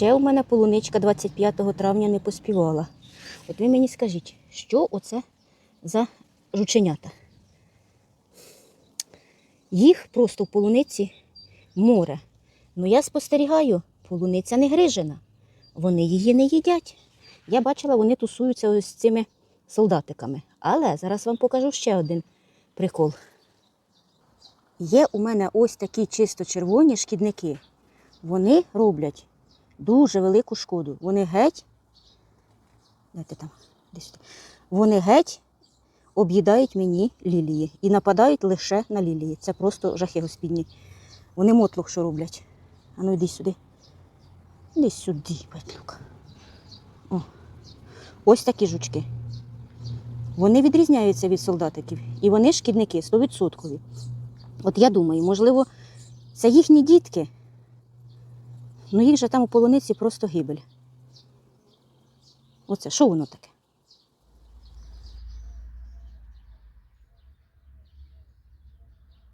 ще у мене полуничка 25 травня не поспівала. От ви мені скажіть, що оце за жученята? Їх просто в полуниці море. Ну я спостерігаю, полуниця не грижена. Вони її не їдять. Я бачила, вони тусуються ось з цими солдатиками. Але зараз вам покажу ще один прикол. Є у мене ось такі чисто червоні шкідники. Вони роблять дуже велику шкоду. Вони геть. Там, десь. Вони геть об'їдають мені лілії і нападають лише на лілії. Це просто жахи господні. Вони мотлух що роблять. А ну йди сюди. Іди сюди, Петлюк. О. Ось такі жучки. Вони відрізняються від солдатиків. І вони шкідники 100%. От я думаю, можливо, це їхні дітки. Ну їх же там у полуниці просто гибель. Оце, що воно таке?